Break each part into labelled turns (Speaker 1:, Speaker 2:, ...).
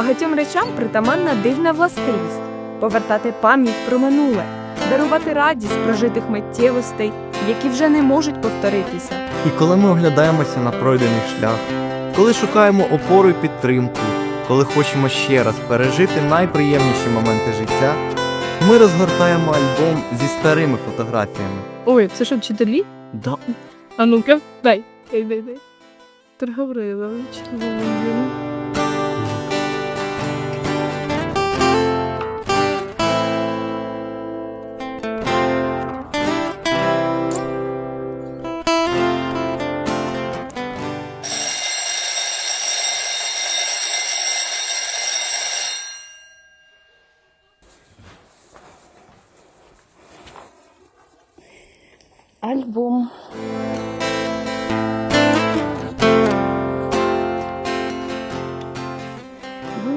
Speaker 1: Багатьом речам притаманна дивна властивість повертати пам'ять про минуле, дарувати радість прожитих миттєвостей, які вже не можуть повторитися.
Speaker 2: І коли ми оглядаємося на пройдений шлях, коли шукаємо опору і підтримку, коли хочемо ще раз пережити найприємніші моменти життя, ми розгортаємо альбом зі старими фотографіями.
Speaker 1: Ой, це що, вчителі?
Speaker 2: Да,
Speaker 1: А ну-ка, дай, дай, дай, дай. Гаврилович, Володимир.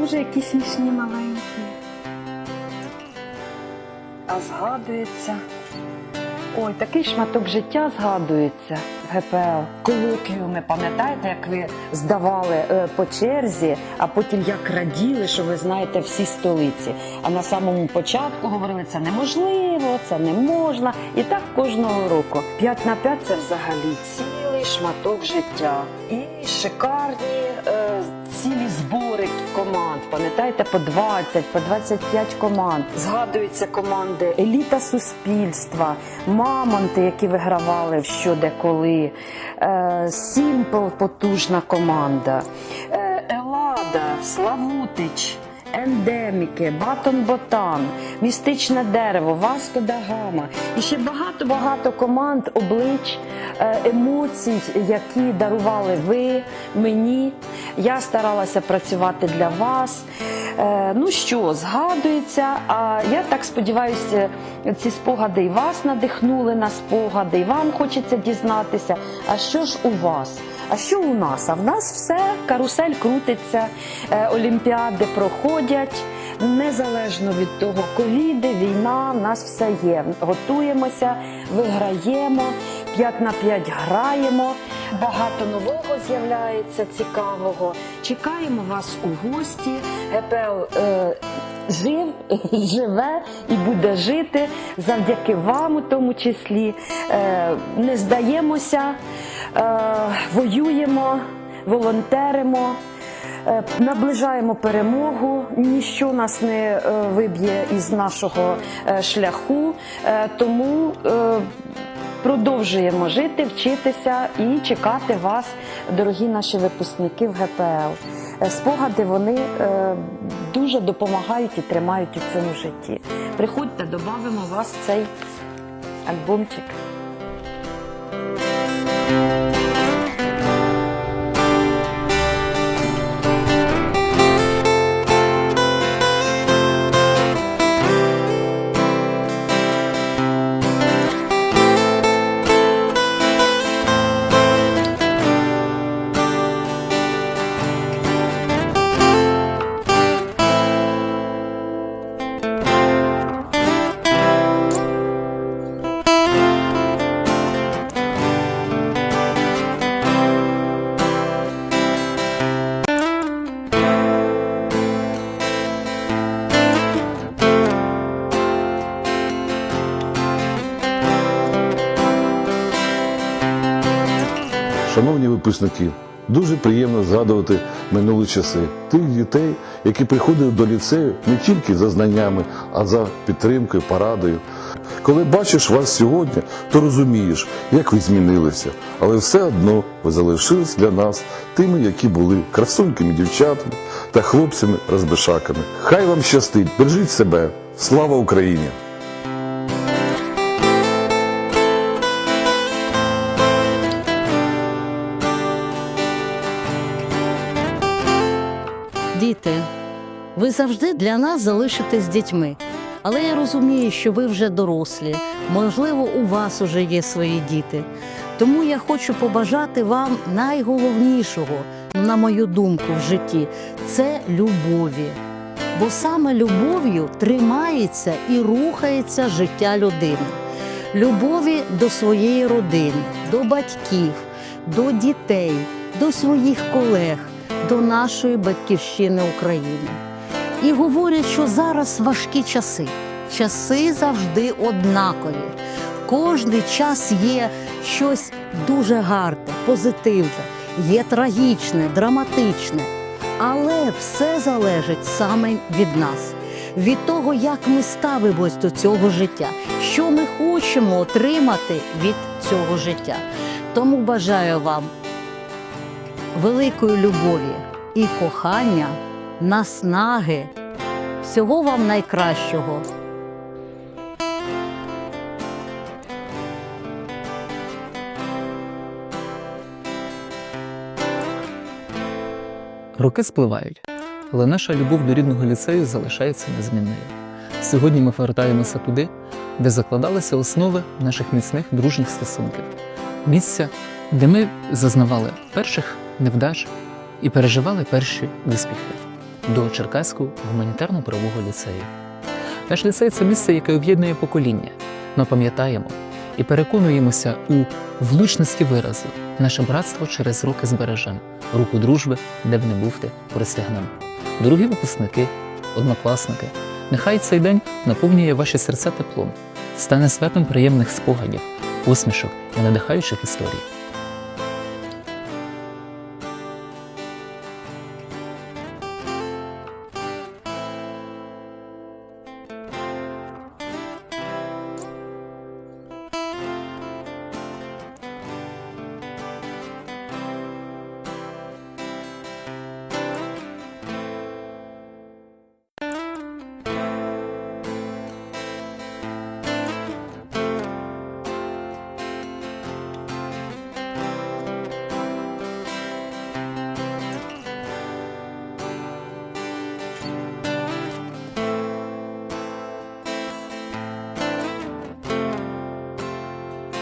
Speaker 3: Боже, які смішні маленькі. А згадується. Ой, такий шматок життя згадується в ГПЛ. Колоквіуми, пам'ятаєте, як ви здавали е, по черзі, а потім як раділи, що ви знаєте всі столиці. А на самому початку говорили, це неможливо, це не можна. І так кожного року. 5 на 5 це взагалі цілий шматок життя. І шикарні е, цілі збори команд. Пам'ятаєте, по 20, по 25 команд. Згадуються команди еліта суспільства, мамонти, які вигравали в що де коли. Е, Сімпл потужна команда. Е, Елада, Славутич. Ендеміки, Батон Ботан, Містичне дерево, Васко да Гама і ще багато-багато команд, облич, е, емоцій, які дарували ви мені. Я старалася працювати для вас. Е, Ну що, згадується. А я так сподіваюся, ці спогади і вас надихнули на спогади, і вам хочеться дізнатися. А що ж у вас? А що у нас? А в нас все карусель крутиться, е, олімпіади проходять. Незалежно від того, ковіди, війна, в нас все є. Готуємося, виграємо, 5 на 5 граємо. Багато нового з'являється цікавого. Чекаємо вас у гості. ГПЛ е, жив, живе і буде жити завдяки вам, у тому числі. Е, не здаємося, е, воюємо, волонтеримо. Е, Наближаємо перемогу, ніщо нас не е, виб'є із нашого е, шляху, тому продовжуємо жити, вчитися і чекати вас, дорогі наші випускники в ГПЛ. Е, Спогади вони е, дуже допомагають і тримають у цьому житті. Приходьте, додамо вас в цей альбомчик.
Speaker 4: Шановні випускники, дуже приємно згадувати минулі часи тих дітей, які приходили до ліцею не тільки за знаннями, а за підтримкою, порадою. Коли бачиш вас сьогодні, то розумієш, як ви змінилися, але все одно ви залишились для нас тими, які були красунькими дівчатами та хлопцями-розбишаками. Хай вам щастить, бережіть себе! Слава Україні!
Speaker 5: Діти, ви завжди для нас залишитесь дітьми. Але я розумію, що ви вже дорослі, можливо, у вас уже є свої діти. Тому я хочу побажати вам найголовнішого, на мою думку, в житті це любові. Бо саме любов'ю тримається і рухається життя людини. Любові до своєї родини, до батьків, до дітей, до своїх колег, до нашої батьківщини України. І говорять, що зараз важкі часи. Часи завжди однакові. Кожний час є щось дуже гарне, позитивне, є трагічне, драматичне. Але все залежить саме від нас, від того, як ми ставимось до цього життя, що ми хочемо отримати від цього життя. Тому бажаю вам великої любові і кохання, наснаги, всього вам найкращого.
Speaker 6: Роки спливають, але наша любов до рідного ліцею залишається незмінною. Сьогодні ми повертаємося туди, де закладалися основи наших міцних дружніх стосунків, місця, де ми зазнавали перших невдач і переживали перші успіхи до Черкаського гуманітарно-правового ліцею. Наш ліцей це місце, яке об'єднує покоління. Ми пам'ятаємо і переконуємося у влучності виразу. Наше братство через роки збережем, руку дружби, де б не був ти, простягнем. Дорогі випускники, однокласники, нехай цей день наповнює ваші серця теплом, стане святом приємних спогадів, посмішок і надихаючих історій.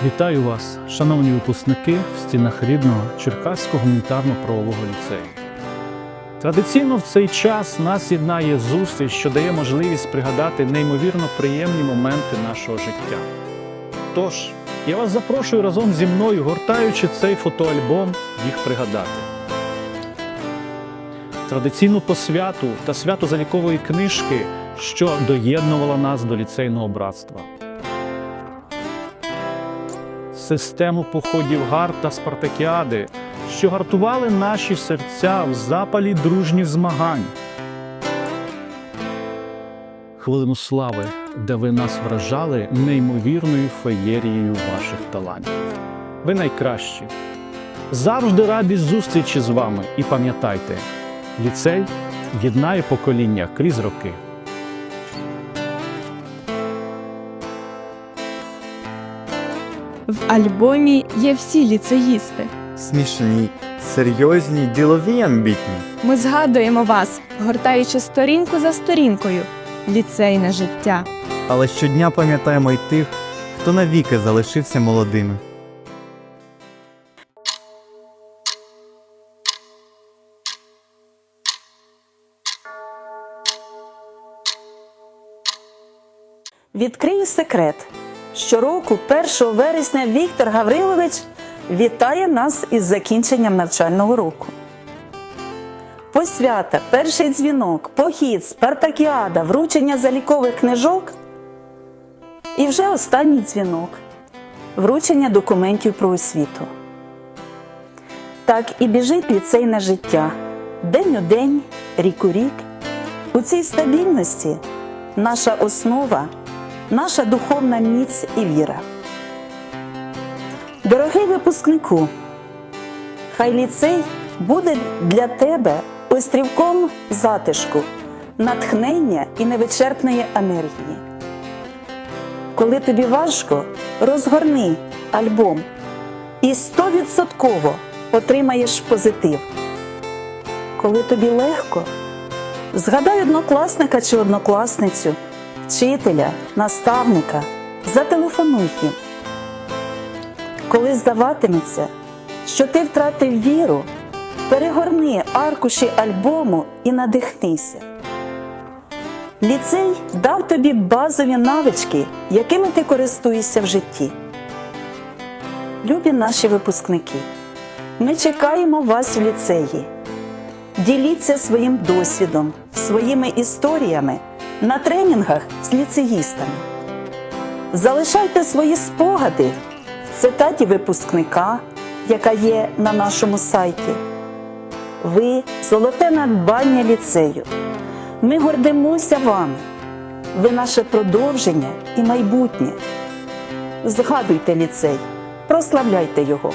Speaker 7: Вітаю вас, шановні випускники в стінах рідного Черкаського гуманітарно-правового ліцею. Традиційно в цей час нас єднає зустріч, що дає можливість пригадати неймовірно приємні моменти нашого життя. Тож, я вас запрошую разом зі мною, гортаючи цей фотоальбом, їх пригадати. Традиційну посвяту та свято залікової книжки, що доєднувала нас до ліцейного братства систему походів гар та спартакіади, що гартували наші серця в запалі дружніх змагань. Хвилину слави, де ви нас вражали неймовірною феєрією ваших талантів. Ви найкращі. Завжди раді зустрічі з вами і пам'ятайте, ліцей єднає покоління крізь роки.
Speaker 1: В альбомі є всі ліцеїсти.
Speaker 2: Смішні, серйозні, ділові амбітні.
Speaker 1: Ми згадуємо вас, гортаючи сторінку за сторінкою. Ліцейне життя.
Speaker 2: Але щодня пам'ятаємо й тих, хто навіки залишився молодими.
Speaker 8: Відкрию секрет. Щороку, 1 вересня, Віктор Гаврилович вітає нас із закінченням навчального року. Посвята, перший дзвінок, похід, спартакіада, вручення залікових книжок і вже останній дзвінок вручення документів про освіту. Так і біжить ліцейне життя день у день, рік у рік. У цій стабільності наша основа наша духовна міць і віра. Дорогий випускнику, хай ліцей буде для тебе острівком затишку, натхнення і невичерпної енергії. Коли тобі важко, розгорни альбом і стовідсотково отримаєш позитив. Коли тобі легко, згадай однокласника чи однокласницю вчителя, наставника, зателефонуй їм. Коли здаватиметься, що ти втратив віру, перегорни аркуші альбому і надихнися. Ліцей дав тобі базові навички, якими ти користуєшся в житті. Любі наші випускники, ми чекаємо вас в ліцеї. Діліться своїм досвідом, своїми історіями на тренінгах з ліцеїстами. Залишайте свої спогади в цитаті випускника, яка є на нашому сайті. Ви золоте надбання ліцею. Ми гордимося вами. Ви наше продовження і майбутнє. Згадуйте ліцей, прославляйте його.